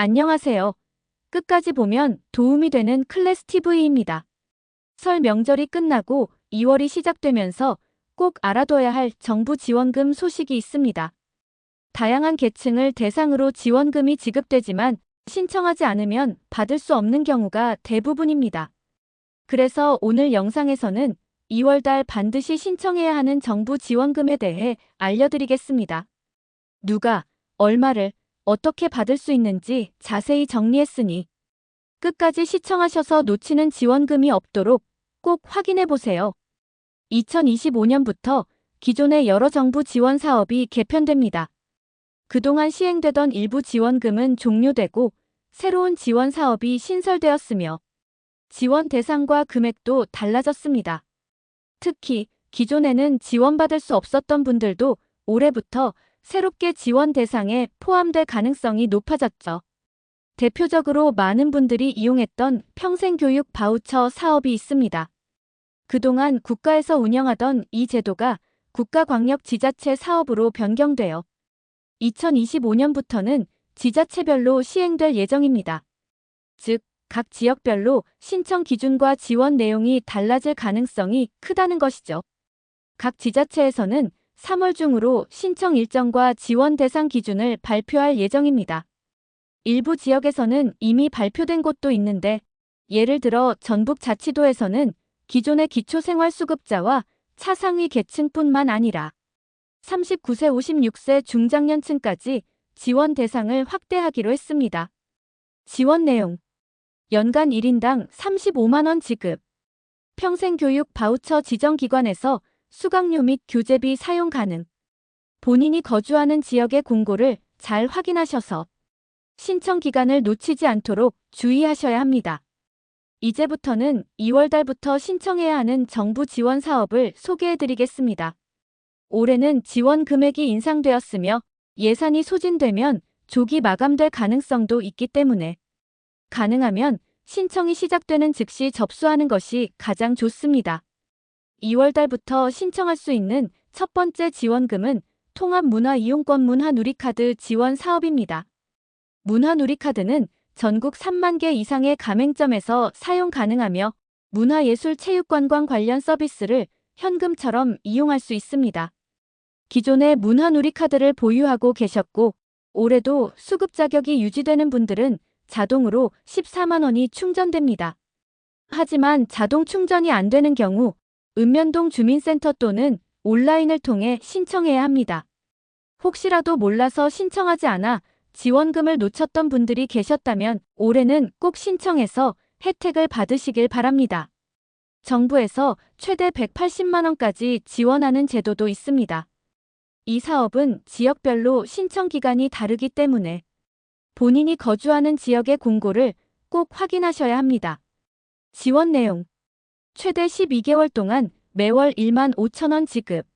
안녕하세요. 끝까지 보면 도움이 되는 클래스 TV입니다. 설 명절이 끝나고 2월이 시작되면서 꼭 알아둬야 할 정부 지원금 소식이 있습니다. 다양한 계층을 대상으로 지원금이 지급되지만 신청하지 않으면 받을 수 없는 경우가 대부분입니다. 그래서 오늘 영상에서는 2월달 반드시 신청해야 하는 정부 지원금에 대해 알려드리겠습니다. 누가, 얼마를, 어떻게 받을 수 있는지 자세히 정리했으니 끝까지 시청하셔서 놓치는 지원금이 없도록 꼭 확인해 보세요. 2025년부터 기존의 여러 정부 지원 사업이 개편됩니다. 그동안 시행되던 일부 지원금은 종료되고 새로운 지원 사업이 신설되었으며 지원 대상과 금액도 달라졌습니다. 특히 기존에는 지원받을 수 없었던 분들도 올해부터 새롭게 지원 대상에 포함될 가능성이 높아졌죠. 대표적으로 많은 분들이 이용했던 평생교육 바우처 사업이 있습니다. 그동안 국가에서 운영하던 이 제도가 국가광역지자체 사업으로 변경되어 2025년부터는 지자체별로 시행될 예정입니다. 즉, 각 지역별로 신청 기준과 지원 내용이 달라질 가능성이 크다는 것이죠. 각 지자체에서는 3월 중으로 신청 일정과 지원 대상 기준을 발표할 예정입니다. 일부 지역에서는 이미 발표된 곳도 있는데 예를 들어 전북 자치도에서는 기존의 기초생활수급자와 차상위 계층뿐만 아니라 39세 56세 중장년층까지 지원 대상을 확대하기로 했습니다. 지원 내용 연간 1인당 35만원 지급 평생교육 바우처 지정기관에서 수강료 및 교재비 사용 가능 본인이 거주하는 지역의 공고를 잘 확인하셔서 신청 기간을 놓치지 않도록 주의하셔야 합니다. 이제부터는 2월달부터 신청해야 하는 정부 지원 사업을 소개해 드리겠습니다. 올해는 지원 금액이 인상되었으며 예산이 소진되면 조기 마감될 가능성도 있기 때문에 가능하면 신청이 시작되는 즉시 접수하는 것이 가장 좋습니다. 2월달부터 신청할 수 있는 첫 번째 지원금은 통합문화이용권 문화누리카드 지원 사업입니다. 문화누리카드는 전국 3만 개 이상의 가맹점에서 사용 가능하며 문화예술체육관광 관련 서비스를 현금처럼 이용할 수 있습니다. 기존의 문화누리카드를 보유하고 계셨고 올해도 수급 자격이 유지되는 분들은 자동으로 14만 원이 충전됩니다. 하지만 자동 충전이 안 되는 경우 읍면동 주민센터 또는 온라인을 통해 신청해야 합니다. 혹시라도 몰라서 신청하지 않아 지원금을 놓쳤던 분들이 계셨다면 올해는 꼭 신청해서 혜택을 받으시길 바랍니다. 정부에서 최대 180만원까지 지원하는 제도도 있습니다. 이 사업은 지역별로 신청 기간이 다르기 때문에 본인이 거주하는 지역의 공고를 꼭 확인하셔야 합니다. 지원 내용 최대 12개월 동안 매월 1만 5천원 지급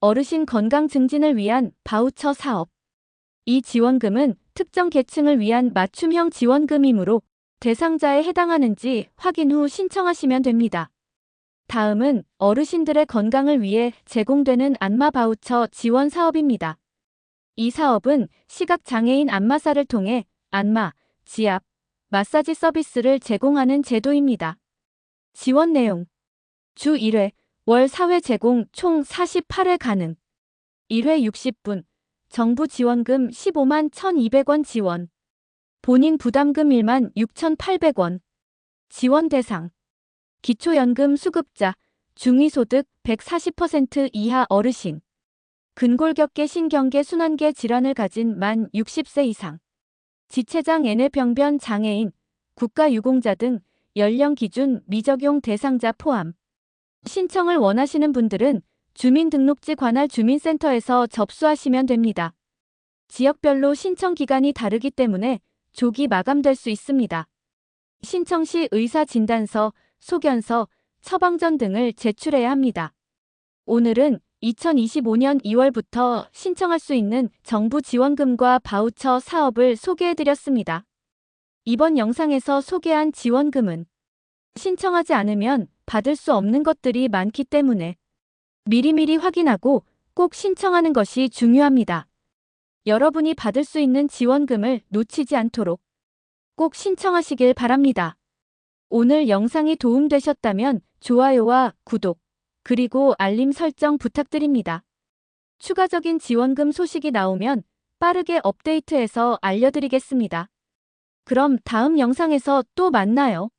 어르신 건강 증진을 위한 바우처 사업 이 지원금은 특정 계층을 위한 맞춤형 지원금이므로 대상자에 해당하는지 확인 후 신청하시면 됩니다. 다음은 어르신들의 건강을 위해 제공되는 안마 바우처 지원 사업입니다. 이 사업은 시각장애인 안마사를 통해 안마, 지압, 마사지 서비스를 제공하는 제도입니다. 지원 내용 주 1회, 월 4회 제공 총 48회 가능 1회 60분 정부 지원금 15만 1,200원 지원. 본인 부담금 1만 6,800원. 지원 대상. 기초연금 수급자, 중위소득 140% 이하 어르신. 근골격계 신경계 순환계 질환을 가진 만 60세 이상. 지체장 N회병변 장애인, 국가유공자 등 연령 기준 미적용 대상자 포함. 신청을 원하시는 분들은 주민등록지 관할 주민센터에서 접수하시면 됩니다. 지역별로 신청 기간이 다르기 때문에 조기 마감될 수 있습니다. 신청 시 의사 진단서, 소견서, 처방전 등을 제출해야 합니다. 오늘은 2025년 2월부터 신청할 수 있는 정부 지원금과 바우처 사업을 소개해드렸습니다. 이번 영상에서 소개한 지원금은 신청하지 않으면 받을 수 없는 것들이 많기 때문에 미리미리 확인하고 꼭 신청하는 것이 중요합니다. 여러분이 받을 수 있는 지원금을 놓치지 않도록 꼭 신청하시길 바랍니다. 오늘 영상이 도움되셨다면 좋아요와 구독, 그리고 알림 설정 부탁드립니다. 추가적인 지원금 소식이 나오면 빠르게 업데이트해서 알려드리겠습니다. 그럼 다음 영상에서 또 만나요.